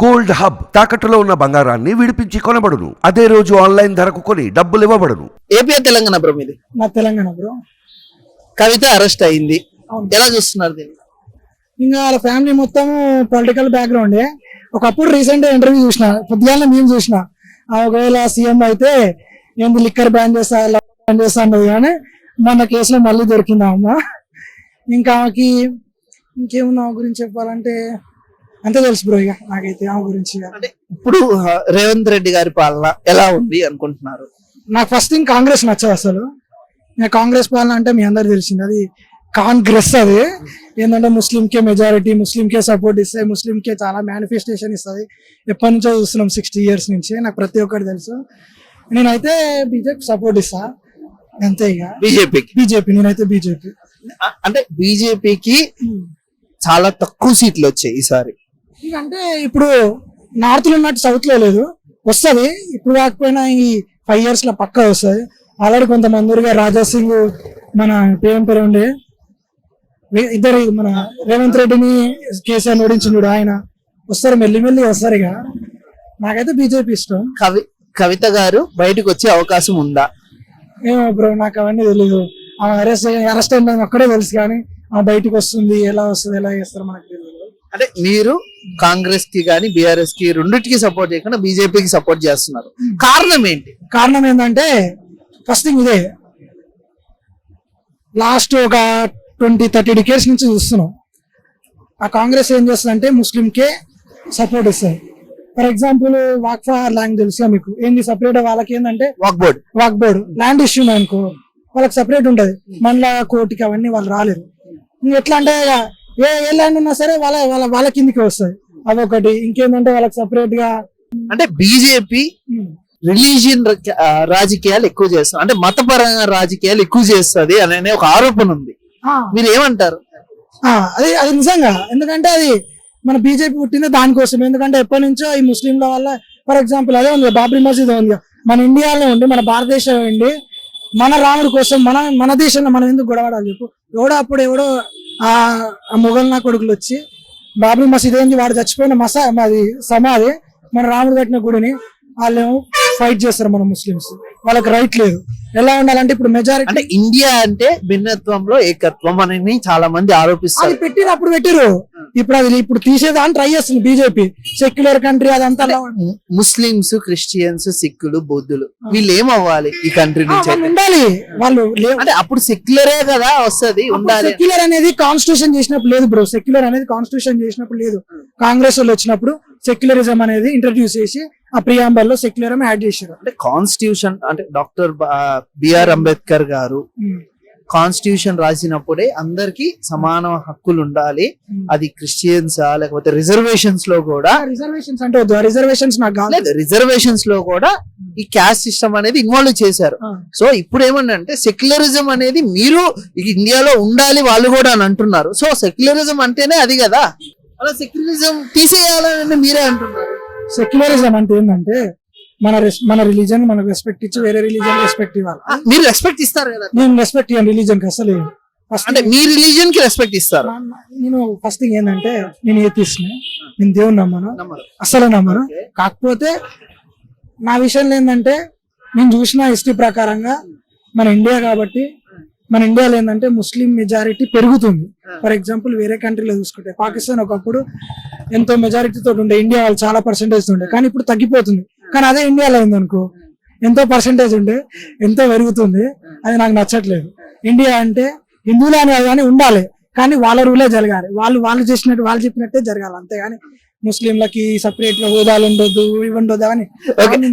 Gold hub తాకట్టులో ఉన్న బంగారాన్ని విడిపించి కొనబడును. అదే రోజు ఆన్లైన్ ధరకు కొని డబ్బులు ఇవ్వబడును. ఏపీ తెలంగాణ బ్రో మీది? నా తెలంగాణ బ్రో. కవిత అరెస్ట్ అయింది. అవును. ఎలా చూస్తున్నారు దీన్ని? ఇంకా వాళ్ళ ఫ్యామిలీ మొత్తం పొలిటికల్ బ్యాక్గ్రౌండ్. ఒకప్పుడు రీసెంట్ ఇంటర్వ్యూ చూసిన పొద్దుగాల మేము చూసిన. ఆ ఒకవేళ సీఎం అయితే ఏంది లిక్కర్ బ్యాన్ చేస్తా బ్యాన్ చేస్తా అన్నది కానీ మన కేసులో మళ్ళీ దొరికింది అమ్మ. ఇంకా ఆమెకి ఇంకేముంది ఆమె గురించి చెప్పాలంటే అంతే తెలుసు బ్రో ఇక నాకైతే ఆమె గురించి. అంటే ఇప్పుడు రేవంత్ రెడ్డి గారి పాలన ఎలా ఉంది అనుకుంటున్నారు? నాకు ఫస్ట్ థింగ్ కాంగ్రెస్ నచ్చదు అసలు. ఇంకా కాంగ్రెస్ పాలన అంటే మీ అందరికి తెలిసింది. అది కాంగ్రెస్ అది. ఏంటంటే ముస్లింకే మెజారిటీ ముస్లింకే సపోర్ట్ ఇస్తాయి ముస్లింకే చాలా మేనిఫెస్టేషన్ ఇస్తుంది. ఎప్పటి నుంచో చూస్తున్నాం సిక్స్టీ ఇయర్స్ నుంచి. నాకు ప్రతి ఒక్కటి తెలుసు. నేనైతే బీజేపీ సపోర్ట్ ఇస్తా. అంతే ఇక. బీజేపీకి బీజేపీ నేనైతే బీజేపీ అంటే బీజేపీకి చాలా తక్కువ సీట్లు వచ్చాయి ఈసారి. అంటే ఇప్పుడు నార్త్లో ఉన్నట్టు సౌత్లో లేదు. వస్తది. ఇప్పుడు కాకపోయినా ఈ ఫైవ్ ఇయర్స్లో పక్కా వస్తది. ఆల్రెడీ కొంతమంది ఊరిగా రాజా సింగ్ మన పేరు పేరు ఉండే. ఇద్దరు మన రేవంత్ రెడ్డిని కేసీఆర్ ఓడించిండు ఆయన. వస్తారు మెల్లి మెల్లి వస్తారు ఇక. నాకైతే బీజేపీ ఇష్టం. కవి కవిత గారు బయటకు వచ్చే అవకాశం ఉందా? ఏమో బ్రో నాకు అవన్నీ తెలియదు ఆమె అరెస్ట్ అరెస్ట్ అయిన అక్కడే తెలుసు కానీ ఆమె బయటకు వస్తుంది ఎలా వస్తుంది ఎలా చేస్తారు మనకు తెలియదు అంటే మీరు కాంగ్రెస్కి కానీ బీఆర్ఎస్కి రెండింటికి సపోర్ట్ చేయకుండా బీజేపీకి సపోర్ట్ చేస్తున్నారు. కారణం ఏంటి? కారణం ఏంటంటే ఫస్ట్ థింగ్ ఇదే. లాస్ట్ ఒక ట్వంటీ థర్టీ డికేట్స్ నుంచి చూస్తున్నాం. ఆ కాంగ్రెస్ ఏం చేస్తుందంటే ముస్లింకే సపోర్ట్ ఇస్తుంది. ఫర్ ఎగ్జాంపుల్ వాక్ఫా ల్యాండ్ తెలుసా మీకు? ఏంది సపరేట్ వాళ్ళకి ఏంటంటే Waqf board Waqf board land issue అనుకో వాళ్ళకి సపరేట్ ఉంటది. మళ్ళా కోర్టుకి అవన్నీ వాళ్ళు రాలేరు ఇంక ఎట్లా అంటే ఏ ఏ ల్యాండ్ ఉన్నా సరే వాళ్ళ వాళ్ళ వాళ్ళ కిందికి వస్తుంది అదొకటి. ఇంకేంటంటే వాళ్ళకి సపరేట్గా అంటే బీజేపీ రిలీజియన్ రాజకీయాలు ఎక్కువ చేస్తుంది అంటే మతపరంగా రాజకీయాలు ఎక్కువ చేస్తుంది అనే ఒక ఆరోపణ ఉంది. మీరు ఏమంటారు? అది అది నిజంగా. ఎందుకంటే అది మన బీజేపీ పుట్టింది దానికోసం ఎందుకంటే ఎప్పటి నుంచో ఈ ముస్లింల వల్ల ఫర్ ఎగ్జాంపుల్ అదే ఉంది బాబ్రీ మసీద్ ఉంది మన ఇండియాలో ఉండి మన భారతదేశం ఉండి మన రాముడి కోసం మన మన దేశంలో మనం ఎందుకు గొడవడాలి చెప్పు? ఎవడో అప్పుడు ఎవడో ఆ ఆ మొఘల్ నా కొడుకులు వచ్చి బాబ్రీ మసీద్ ఏంది? వాడు చచ్చిపోయిన మసా అది సమాధి మన రాముడు కట్టిన గుడిని వాళ్ళేమో ఫైట్ చేస్తారు మన ముస్లిమ్స్. వాళ్ళకి రైట్ లేదు. ఎలా ఉండాలంటే ఇప్పుడు మెజారిటీ అంటే ఇండియా అంటే భిన్నత్వంలో ఏకత్వం అని చాలా మంది అది ఆరోపిస్తారు పెట్టిరు అప్పుడు పెట్టిరు. ఇప్పుడు అది ఇప్పుడు తీసేదాన్ని ట్రై చేస్తుంది బీజేపీ సెక్యులర్ కంట్రీ అదంతా అలా ఉంది. ము- ముస్లిమ్స్ క్రిస్టియన్స్ సిక్కులు బౌద్ధులు వీళ్ళు ఏమవ్వాలి ఈ కంట్రీ నుంచి? ఉండాలి వాళ్ళు అంటే అప్పుడు సెక్యులరే కదా వస్తది ఉండాలి. సెక్యులర్ అనేది కాన్స్టిట్యూషన్ చేసినప్పుడు లేదు బ్రో సెక్యులర్ అనేది కాన్స్టిట్యూషన్ చేసినప్పుడు లేదు. కాంగ్రెస్ వాళ్ళు వచ్చినప్పుడు సెక్యులరిజం అనేది ఇంట్రడ్యూస్ చేసి ఆ ప్రియాంబల్లో సెక్యులర్ యాడ్ చేశారు. అంటే కాన్స్టిట్యూషన్ అంటే డాక్టర్ బిఆర్ అంబేద్కర్ గారు కాన్స్టిట్యూషన్ రాసినప్పుడే అందరికి సమాన హక్కులు ఉండాలి. అది క్రిస్టియన్స్ లేకపోతే రిజర్వేషన్స్లో కూడా రిజర్వేషన్స్ అంటే రిజర్వేషన్స్ నాకు కాదు లేదు రిజర్వేషన్స్లో కూడా ఈ క్యాస్ట్ సిస్టమ్ అనేది ఇన్వాల్వ్ చేశారు. సో ఇప్పుడు ఏమన్నంటే సెక్యులరిజం అనేది మీరు ఇండియాలో ఉండాలి వాళ్ళు కూడా అని అంటున్నారు. సో సెక్యులరిజం అంటేనే అది కదా. అలా సెక్యులరిజం తీసేయాలని మీరే అంటున్నారు. సెక్యులరిజం అంటే ఏంటంటే మన మన రిలీజన్ మనకు రెస్పెక్ట్ ఇచ్చి వేరే రిలీజన్ రెస్పెక్ట్ ఇవ్వాలి. మీరు రెస్పెక్ట్ ఇస్తారు కదా? నేను రెస్పెక్ట్ ఇవ్వను రిలీజన్కి అసలు అంటే మీ రిలీజియన్కి రెస్పెక్ట్ ఇస్తారు నేను ఫస్ట్ థింగ్ ఏంటంటే నేను ఏతిస్తున్నా నేను దేవుని నమ్మను. అసలు నమ్మను. కాకపోతే నా విషయంలో ఏంటంటే నేను చూసిన హిస్టరీ ప్రకారంగా మన ఇండియా కాబట్టి మన ఇండియాలో ఏంటంటే ముస్లిం మెజారిటీ పెరుగుతుంది. ఫర్ ఎగ్జాంపుల్ వేరే కంట్రీలో చూసుకుంటే పాకిస్తాన్ ఒకప్పుడు ఎంతో మెజారిటీ తోటి ఉండే ఇండియా వాళ్ళు చాలా పర్సెంటేజ్ ఉండే కానీ ఇప్పుడు తగ్గిపోతుంది. కానీ అదే ఇండియాలో ఉందనుకో ఎంతో పర్సెంటేజ్ ఉండే ఎంతో పెరుగుతుంది. అది నాకు నచ్చట్లేదు. ఇండియా అంటే హిందువులే అని కాదు కానీ ఉండాలి. కానీ వాళ్ళ రూలే జరగాలి. వాళ్ళు వాళ్ళు చేసినట్టు వాళ్ళు చెప్పినట్టే జరగాలి అంతేగాని ముస్లింలకి సపరేట్గా హోదాలు ఉండొద్దు ఇవి ఉండొద్దు అని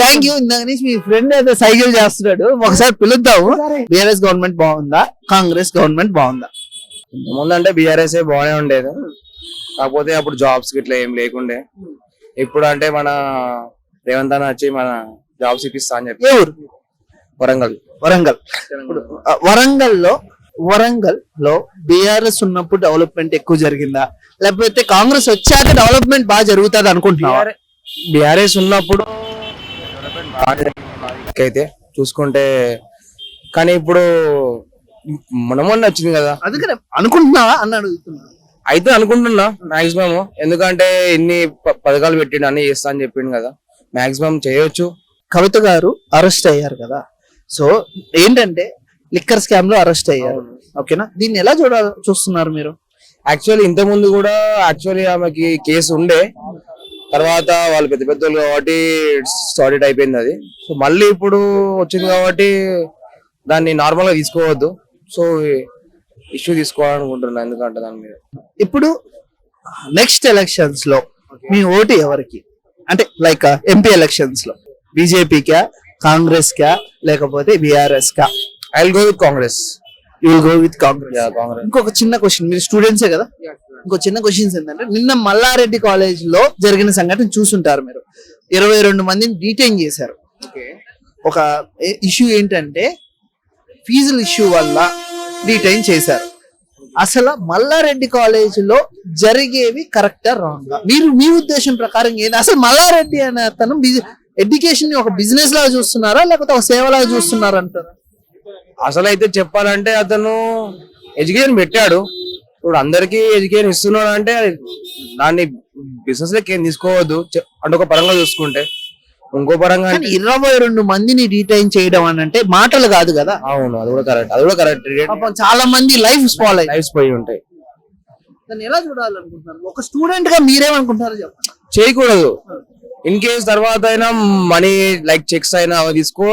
థ్యాంక్ యూ ఇందాక నుంచి మీ ఫ్రెండ్ ఏదో సైకిల్ చేస్తున్నాడు. ఒకసారి పిలుద్దాము. బీఆర్ఎస్ గవర్నమెంట్ బాగుందా? కాంగ్రెస్ గవర్నమెంట్ బాగుందా? ముందంటే బీఆర్ఎస్ బాగానే ఉండేది. కాకపోతే అప్పుడు జాబ్స్ గిట్లా ఏం లేకుండే. ఇప్పుడు అంటే మన రేవంత్ అన్న వచ్చి మన జాబ్స్ ఇప్పిస్తా అని చెప్పి. ఏ ఊరు వరంగల్. వరంగల్. ఇప్పుడు ఆ, వరంగల్లో బీఆర్ఎస్ ఉన్నప్పుడు డెవలప్మెంట్ ఎక్కువ జరిగిందా? లేకపోతే కాంగ్రెస్ వచ్చాక డెవలప్మెంట్ బాగా జరుగుతుంది అనుకుంటున్నావా? బీఆర్ఎస్ ఉన్నప్పుడు అయితే చూసుకుంటే కానీ ఇప్పుడు మన మొన్న వచ్చింది కదా. అందుకనే అనుకుంటున్నావా అని అడుగుతున్నా. అయితే అనుకుంటున్నా మాక్సిమం ఎందుకంటే ఇన్ని ప- పథకాలు పెట్టిండు అన్ని చేస్తా అని చెప్పిండు కదా. మాక్సిమం చేయొచ్చు. కవిత గారు అరెస్ట్ అయ్యారు కదా. సో ఏంటంటే లిక్కర్ స్కామ్లో అరెస్ట్ అయ్యారు. ఓకేనా? దీన్ని ఎలా చూడ చూస్తున్నారు మీరు? యాక్చువల్లీ ఇంత ముందు కూడా యాక్చువల్లీ ఆమెకి కేసు ఉండే. తర్వాత వాళ్ళు పెద్ద పెద్దలు కాబట్టి సార్టెడ్ అయిపోయింది అది. సో మళ్ళీ ఇప్పుడు వచ్చింది కాబట్టి దాన్ని నార్మల్గా తీసుకోవద్దు. సో ఇష్యూ తీసుకోవాలనుకుంటున్నా ఎందుకంటే దాని మీద. ఇప్పుడు నెక్స్ట్ ఎలక్షన్స్లో మీ ఓటు ఎవరికి? అంటే లైక్ ఎంపీ ఎలక్షన్స్లో. బీజేపీకా కాంగ్రెస్ కా లేకపోతే బీఆర్ఎస్ కా? I will go with Congress you will go with Congress Congress ఇంకొక చిన్న క్వశ్చన్ మీరు స్టూడెంట్సే కదా? ఇంకో చిన్న క్వశ్చన్స్ ఏంటంటే నిన్న మల్లారెడ్డి కాలేజ్లో జరిగిన సంఘటన చూసుంటారు మీరు. ఇరవై రెండు మందిని డీటైన్ చేశారు. ఒక ఇష్యూ ఏంటంటే ఫీజుల ఇష్యూ వల్ల డీటైన్ చేశారు. అసలు మల్లారెడ్డి కాలేజ్లో జరిగేవి కరెక్టా రాంగ్ మీరు మీ ఉద్దేశం ప్రకారం ఏంది? అసలు మల్లారెడ్డి అనే అతను ఎడ్యుకేషన్ని ఒక బిజినెస్ లాగా చూస్తున్నారా? లేకపోతే ఒక సేవలాగా చూస్తున్నారా అంటారా? అసలు అయితే చెప్పాలంటే అతను ఎడ్యుకేషన్ పెట్టాడు. ఇప్పుడు అందరికి ఎడ్యుకేషన్ ఇస్తున్నాడు అంటే దాన్ని బిజినెస్ లెక్క ఏం తీసుకోవద్దు. అంటే ఒక పరంగా చూసుకుంటే. ఇంకో పరంగా అంటే ఇరవై రెండు మందిని డీటైన్ చేయడం అని అంటే మాటలు కాదు కదా. అవును అది కూడా కరెక్ట్ అది కూడా కరెక్ట్ చాలా మంది లైఫ్ లైఫ్స్ పోయి ఉంటాయి. దాన్ని ఎలా చూడాలనుకుంటున్నారు? ఒక స్టూడెంట్గా మీరేమనుకుంటున్నారు చెప్పండి. చేయకూడదు. ఇన్ కేస్ తర్వాత అయినా మనీ లైక్ చెక్స్ అయినా తీసుకో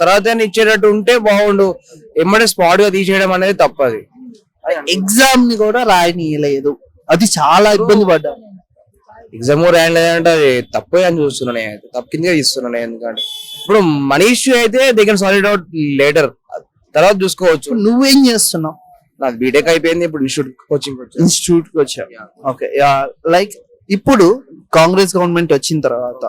తర్వాత ఇచ్చేటట్టు ఉంటే బాగుండు. ఎమ్మడే స్పాట్గా తీసేయడం అనేది తప్పది. ఎగ్జామ్ని కూడా రాయనీయలేదు. అది చాలా ఇబ్బంది పడ్డా. ఎగ్జామ్ ర్యాంక్ లేదంటే అది తప్పే అని చూస్తున్నాను తప్పు కిందగా తీస్తున్నాను నేను ఎందుకంటే. ఇప్పుడు మనీ ఇష్యూ అయితే they can solid out later తర్వాత చూసుకోవచ్చు. నువ్వేం చేస్తున్నావు? నాది బీటెక్ అయిపోయింది. ఇప్పుడు ఇన్స్టిట్యూట్ కోచింగ్ ఇన్స్టిట్యూట్కి వచ్చా. ఓకే లైక్ ఇప్పుడు కాంగ్రెస్ గవర్నమెంట్ వచ్చిన తర్వాత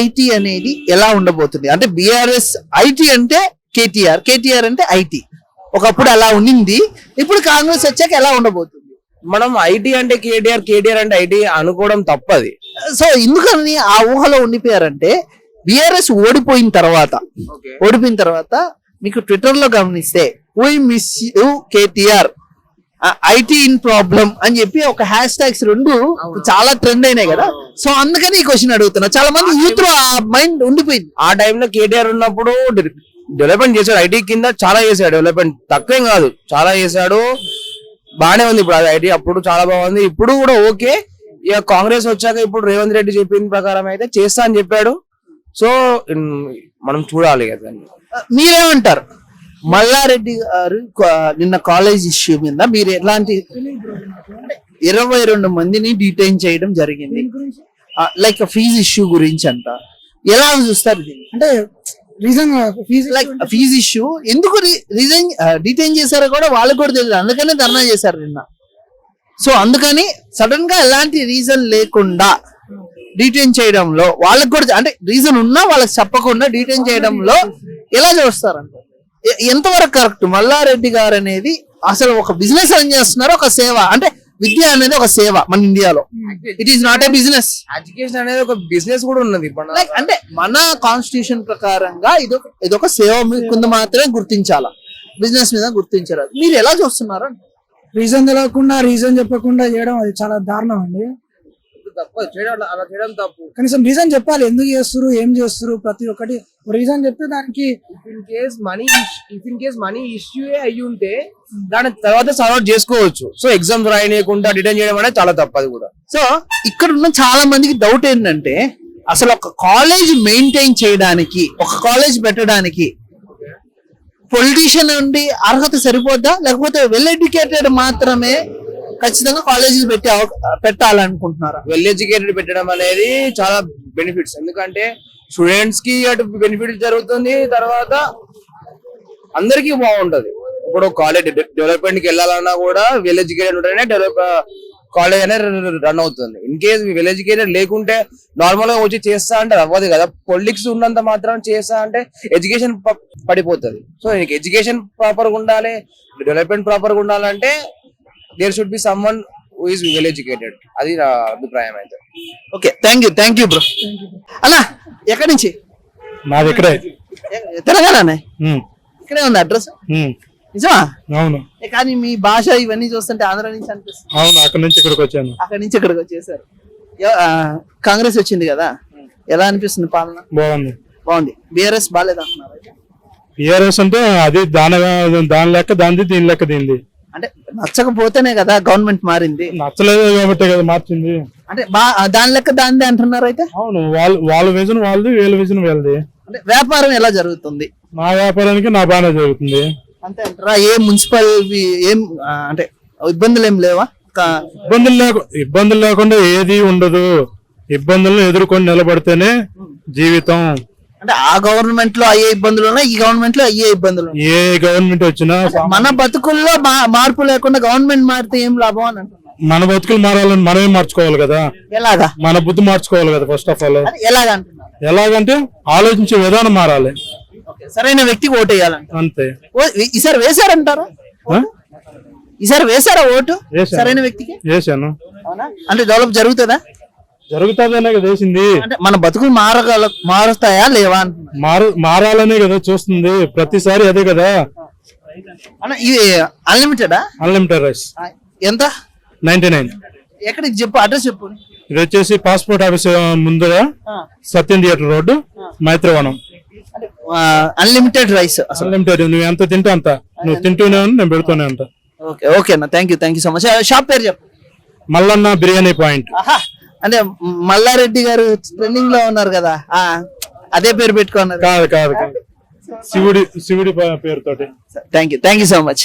ఐటీ అనేది ఎలా ఉండబోతుంది? అంటే బిఆర్ఎస్ ఐటీ అంటే కేటీఆర్ కేటీఆర్ అంటే ఐటీ. ఒకప్పుడు అలా ఉండింది ఇప్పుడు కాంగ్రెస్ వచ్చాక ఎలా ఉండబోతుంది? మనం ఐటీ అంటే కేటీఆర్ కేటీఆర్ అంటే ఐటీ అనుకోవడం తప్పది. సో ఎందుకని ఆ ఊహలో ఉండిపోయారంటే బిఆర్ఎస్ ఓడిపోయిన తర్వాత ఓడిపోయిన తర్వాత మీకు ట్విట్టర్లో గమనిస్తే we miss you KTR. IT in problem అని చెప్పి ఒక హ్యాష్ ట్యాగ్స్ రెండు చాలా ట్రెండ్ అయినాయి కదా. సో అందుకని ఈ క్వశ్చన్ అడుగుతున్నా. చాలా మంది యూత్లో ఆ మైండ్ ఉండిపోయింది. ఆ టైంలో కేటీఆర్ ఉన్నప్పుడు డెవలప్మెంట్ చేశాడు. ఐటీ కింద చాలా చేశాడు. డెవలప్మెంట్ తక్కువేం కాదు. చాలా చేశాడు. బాగానే ఉంది ఇప్పుడు అది ఐటీ. అప్పుడు చాలా బాగుంది. ఇప్పుడు కూడా ఓకే. ఇక కాంగ్రెస్ వచ్చాక ఇప్పుడు రేవంత్ రెడ్డి చెప్పిన ప్రకారం అయితే చేస్తా అని చెప్పాడు. సో మనం చూడాలి కదా. మీరేమంటారు? మల్లారెడ్డి గారు నిన్న కాలేజ్ ఇష్యూ మీద మీరు ఎలాంటి ఇరవై రెండు మందిని డీటైన్ చేయడం జరిగింది. లైక్ ఫీజు ఇష్యూ గురించి అంట. ఎలా చూస్తారు అంటే reason fees like fees issue ఎందుకు రిజైన్ డిటైన్ చేశారో కూడా వాళ్ళకి కూడా తెలియదు. అందుకనే ధర్నా చేశారు నిన్న. సో అందుకని సడన్గా ఎలాంటి రీజన్ లేకుండా డీటైన్ చేయడంలో వాళ్ళకి కూడా అంటే రీజన్ ఉన్నా వాళ్ళకి చెప్పకుండా డీటైన్ చేయడంలో ఎలా చూస్తారంట ఎంతవరకు కరెక్ట్? మల్లారెడ్డి గారు అనేది అసలు ఒక బిజినెస్ రన్ చేస్తున్నారు? ఒక సేవ? అంటే విద్య అనేది ఒక సేవ మన ఇండియాలో. It is not a business education అనేది ఒక బిజినెస్ కూడా ఉన్నది. అంటే మన కాన్స్టిట్యూషన్ ప్రకారంగా ఇదొక ఇదొక సేవ కింద మాత్రమే గుర్తించాలా? బిజినెస్ మీద గుర్తించారు మీరు ఎలా చూస్తున్నారు రీజన్ తెలియకుండా రీజన్ చెప్పకుండా చేయడం అది చాలా దారుణం అండి. తప్పు. చేయడం అలా చేయడం తప్పు. కనీసం రీజన్ చెప్పాలి. ఎందుకు చేస్తారు ఏం చేస్తారు ప్రతి ఒక్కటి రీజన్ చెప్తే దానికి if in case money if in case money issue అయ్యి ఉంటే దాని తర్వాత సాల్వ్ చేసుకోవచ్చు. సో ఎగ్జామ్స్ రాయనీయకుండా డిటైన్ చేయడం అనేది చాలా తప్పు అది కూడా. సో ఇక్కడ ఉన్న చాలా మందికి డౌట్ ఏంటంటే అసలు ఒక కాలేజ్ మెయింటైన్ చేయడానికి ఒక కాలేజ్ పెట్టడానికి పొలిటీషియన్ ఉండి అర్హత సరిపోద్దా? లేకపోతే వెల్ ఎడ్యుకేటెడ్ మాత్రమే ఖచ్చితంగా కాలేజీలు పెట్టి పెట్టాలనుకుంటున్నారు? వెల్ ఎడ్యుకేటెడ్ పెట్టడం అనేది చాలా బెనిఫిట్స్ ఎందుకంటే స్టూడెంట్స్కి అటు బెనిఫిట్ జరుగుతుంది తర్వాత అందరికీ బాగుంటది. ఇప్పుడు కాలేజ్ డెవలప్మెంట్కి వెళ్ళాలన్నా కూడా వెల్ ఎడ్యుకేటెడ్ ఉంటేనే డెవలప్ కాలేజ్ అనేది రన్ అవుతుంది. ఇన్ కేస్ వెల్ ఎడ్యుకేటెడ్ లేకుంటే నార్మల్గా వచ్చి చేస్తా అంటే అవ్వదు కదా. పొలిటిక్స్ ఉన్నంత మాత్రం చేస్తా అంటే ఎడ్యుకేషన్ పడిపోతుంది. సో నీకు ఎడ్యుకేషన్ ప్రాపర్గా ఉండాలి డెవలప్మెంట్ ప్రాపర్గా ఉండాలంటే there should be someone who is well educated అది నా అభిప్రాయం అయితే. Okay thank you thank you bro అలా ఎక్కడి నుంచి? మాది ఇక్కడే. తెలంగాణనే? ఇక్కడే ఉంది అడ్రస్. నిజమా? అవును. కానీ మీ భాష ఇవన్నీ చూస్తుంటే ఆంధ్ర నుంచి అనిపిస్తుంది. అవును అక్కడ నుంచి ఇక్కడికి వచ్చాను. అక్కడి నుంచి ఇక్కడికి వచ్చేసారు. కాంగ్రెస్ వచ్చింది కదా? ఎలా అనిపిస్తుంది పాలన? బాగుంది. బాగుంది. బీఆర్ఎస్ బాగాలేదు అంటున్నారు అయితే. టీఆర్ఎస్ అంటే అది దాని దాని లెక్క దానిది దీని లెక్క దీనిది. అంటే నచ్చకపోతేనే కదా గవర్నమెంట్ మారింది. నచ్చలేదు కాబట్టి కదా మార్చింది. అంటే దాని లెక్క దానిదే అంటున్నారు అయితే? అవును వాళ్ళు వాళ్ళ విజన్ వాళ్ళది వీళ్ళ విజన్ వీళ్ళది. అంటే వ్యాపారం ఎలా జరుగుతుంది? నా వ్యాపారానికి నా బాగానే జరుగుతుంది. అంతే అంటారా? ఏ మున్సిపల్ ఏం అంటే ఇబ్బందులు ఏం లేవా? ఇబ్బందులు లేక ఇబ్బందులు లేకుండా ఏది ఉండదు. ఇబ్బందులను ఎదుర్కొని నిలబడితేనే జీవితం. అంటే ఆ గవర్నమెంట్లో అయ్యే ఇబ్బందులు ఉన్నాయి ఈ గవర్నమెంట్లో అయ్యే ఇబ్బందులు ఉన్నాయి. ఏ గవర్నమెంట్ వచ్చినా మన బతుకుల్లో మా- మార్పు లేకుండా గవర్నమెంట్ మారితే ఏం లాభం అని అంటున్నారు. మన బతుకులు మారాలని మనమే మార్చుకోవాలి కదా. ఎలాగా? మన బుద్ధి మార్చుకోవాలి కదా ఫస్ట్ ఆఫ్ ఆల్ అది ఎలాగా అంటున్నారు? ఎలాగంటే ఆలోచించే విధానం మారాలి. ఓకే, సరైన వ్యక్తికి ఓటు వేయాలంట అంతే. ఓ- ఈసారి వేశారంటారా? ఆ? ఈసారి వేశారా ఓటు? వేశాను. సరైన వ్యక్తికి? వేసాను అవునా? అంటే డెవలప్ జరుగుతుందా? జరుగుతుందనే కదా వేసింది. అంటే మన బతుకులు మారగల మారుతాయా లేవా మారు మారాలనే కదా చూస్తుంది. ప్రతిసారి అదే కదా. అన్న ఇది అన్లిమిటెడా అన్లిమిటెడ్ రైస్ ఎంత? Ninety nine. ఎక్కడికి చెప్పు అడ్రస్ చెప్పు. ఇది వచ్చేసి పాస్పోర్ట్ ఆఫీస్ ముందుగా Satyam theatre road Maitrivanam. Unlimited rice unlimited నువ్వు ఎంత తింటే అంత. నువ్వు తింటూనే నేను పెడుతూనే ఉంటా. ఓకే ఓకే అన్న thank you thank you so much shop పేరు చెప్పు. మల్లన్న బిర్యానీ పాయింట్. అంటే మల్లారెడ్డి గారు ట్రెండింగ్లో ఉన్నారు కదా ఆ అదే పేరు పెట్టుకున్నారు. కాదు కాదు కాదు. శివుడి శివుడి పేరుతోటి. Thank you thank you so much